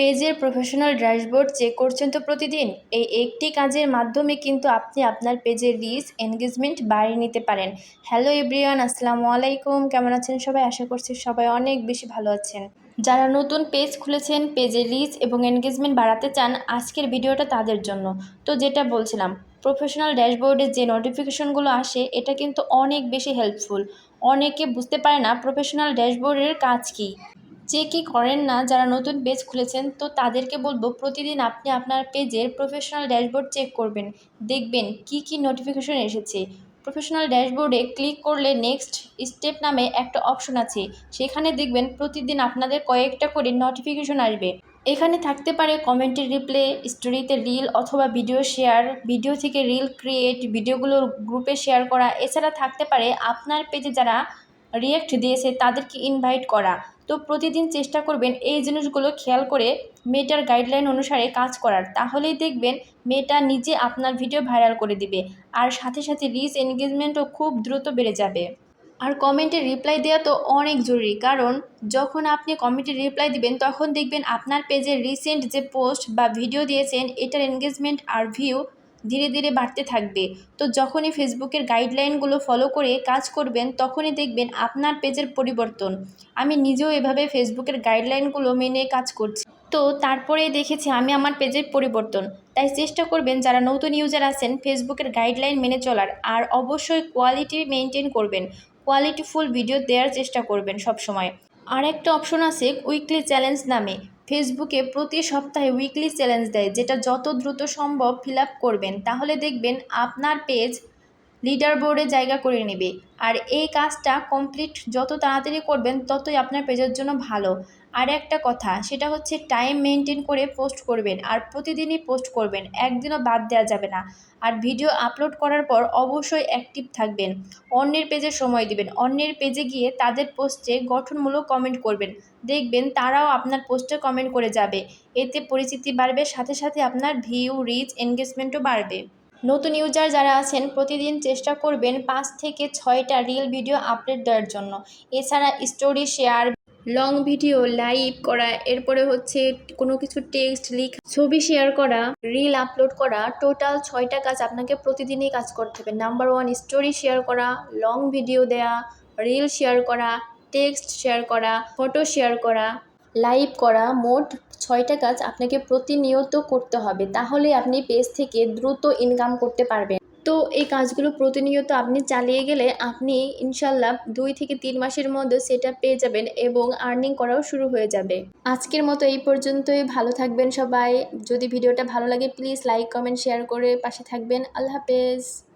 পেজের professional dashboard check করছেন তো প্রতিদিন। এই একটি কাজের মাধ্যমে কিন্তু আপনি আপনার পেজের রিচ এনগেজমেন্ট বাড়িয়ে নিতে পারেন। হ্যালো এভরিওয়ান আসসালামু আলাইকুম। কেমন আছেন সবাই? আশা করছি সবাই অনেক বেশি ভালো আছেন। যারা নতুন পেজ খুলেছেন, পেজের রিচ এবং এনগেজমেন্ট বাড়াতে চান, আজকের ভিডিওটা তাদের জন্য। তো যেটা বলছিলাম প্রফেশনাল ড্যাশবোর্ডে যে নোটিফিকেশনগুলো আসে, এটা কিন্তু অনেক বেশি হেল্পফুল অনেকে বুঝতে পারে না প্রফেশনাল ড্যাশবোর্ডের কাজ কী। চেকই করেন না, যারা নতুন পেজ খুলেছেন, তো তাদেরকে বলব প্রতিদিন আপনি আপনার পেজের প্রফেশনাল ড্যাশবোর্ড চেক করবেন। দেখবেন কি কি নোটিফিকেশন এসেছে। প্রফেশনাল ড্যাশবোর্ডে ক্লিক করলে নেক্সট স্টেপ নামে একটা অপশন আছে। সেখানে দেখবেন প্রতিদিন আপনাদের কয়েকটা করে নোটিফিকেশন আসবে। এখানে থাকতে পারে কমেন্টের রিপ্লে স্টোরিতে রিল অথবা ভিডিও শেয়ার ভিডিও থেকে রিল ক্রিয়েট ভিডিওগুলো গ্রুপে শেয়ার করা। এছাড়া থাকতে পারে আপনার পেজে যারা রিয়েক্ট দিয়েছে, তাদেরকে ইনভাইট করা। তো প্রতিদিন চেষ্টা করবেন এই জিনিসগুলো খেয়াল করে মেয়েটার গাইডলাইন অনুসারে কাজ করার। তাহলেই দেখবেন মেয়েটা নিজে আপনার ভিডিও ভাইরাল করে দিবে। আর সাথে সাথে রিচ এনগেজমেন্টও খুব দ্রুত বেড়ে যাবে। আর কমেন্টে রিপ্লাই দেওয়া তো অনেক জরুরি। কারণ যখন আপনি কমেন্টে রিপ্লাই দিবেন, তখন দেখবেন আপনার পেজের রিসেন্ট যে পোস্ট বা ভিডিও দিয়েছেন, এটার এনগেজমেন্ট আর ভিউ ধীরে ধীরে বাড়তে থাকবে। তো যখনই ফেসবুকের গাইডলাইনগুলো ফলো করে কাজ করবেন, তখনই দেখবেন আপনার পেজের পরিবর্তন। আমি নিজেও এভাবে ফেসবুকের গাইডলাইনগুলো মেনে কাজ করছি। তো তারপরেই দেখেছি আমি আমার পেজের পরিবর্তন। তাই চেষ্টা করবেন যারা নতুন ইউজার আছেন ফেসবুকের গাইডলাইন মেনে চলার। আর অবশ্যই কোয়ালিটি মেনটেন করবেন। কোয়ালিটিফুল ভিডিও দেওয়ার চেষ্টা করবেন সব সময় আর একটা অপশন আছে উইকলি চ্যালেঞ্জ নামে। ফেসবুকে প্রতি সপ্তাহে উইকলি চ্যালেঞ্জ দেয়, যেটা যত দ্রুত সম্ভব ফিল আপ করবেন। তাহলে দেখবেন আপনার পেজ লিডার বোর্ডে জায়গা করে নেবে। আর এই কাজটা কমপ্লিট যত তাড়াতাড়ি করবেন, ততই আপনার পেজের জন্য ভালো। আর একটা কথা, সেটা হচ্ছে টাইম মেনটেন করে পোস্ট করবেন, আর প্রতিদিনই পোস্ট করবেন, একদিনও বাদ দেওয়া যাবে না। আর ভিডিও আপলোড করার পর অবশ্যই অ্যাক্টিভ থাকবেন। অন্যের পেজে সময় দিবেন, অন্যের পেজে গিয়ে তাদের পোস্টে গঠনমূলক কমেন্ট করবেন। দেখবেন তারাও আপনার পোস্টে কমেন্ট করে যাবে। এতে পরিচিতি বাড়বে, সাথে সাথে আপনার ভিউ রিচ এনগেজমেন্টও বাড়বে। নতুন ইউজার যারা আছেন, প্রতিদিন চেষ্টা করবেন পাঁচ থেকে ছয়টা রিল ভিডিও আপলোড দেওয়ার জন্য। এছাড়া story share, long video, live করা, এরপরে হচ্ছে কোনো কিছু টেক্সট, লিখ, ছবি শেয়ার করা, রিল আপলোড করা, টোটাল ছয়টা কাজ আপনাকে প্রতিদিনই কাজ করতে হবে। নাম্বার ওয়ান, স্টোরি শেয়ার করা, লং ভিডিও দেয়া, রিল শেয়ার করা, টেক্সট শেয়ার করা, ফটো শেয়ার করা লাইভ করা মোট ছয়টা কাজ আপনাকে প্রতিনিয়ত করতে হবে। তাহলে আপনি পেজ থেকে দ্রুত ইনকাম করতে পারবেন। তো এই কাজগুলো প্রতিনিয়ত আপনি চালিয়ে গেলে আপনি ইনশাল্লাহ দুই থেকে তিন মাসের মধ্যে সেটা পেয়ে যাবেন এবং আর্নিং করাও শুরু হয়ে যাবে। আজকের মতো এই পর্যন্তই। ভালো থাকবেন সবাই। যদি ভিডিওটা ভালো লাগে প্লিজ লাইক কমেন্ট শেয়ার করে পাশে থাকবেন। আল্লাহ হাফেজ।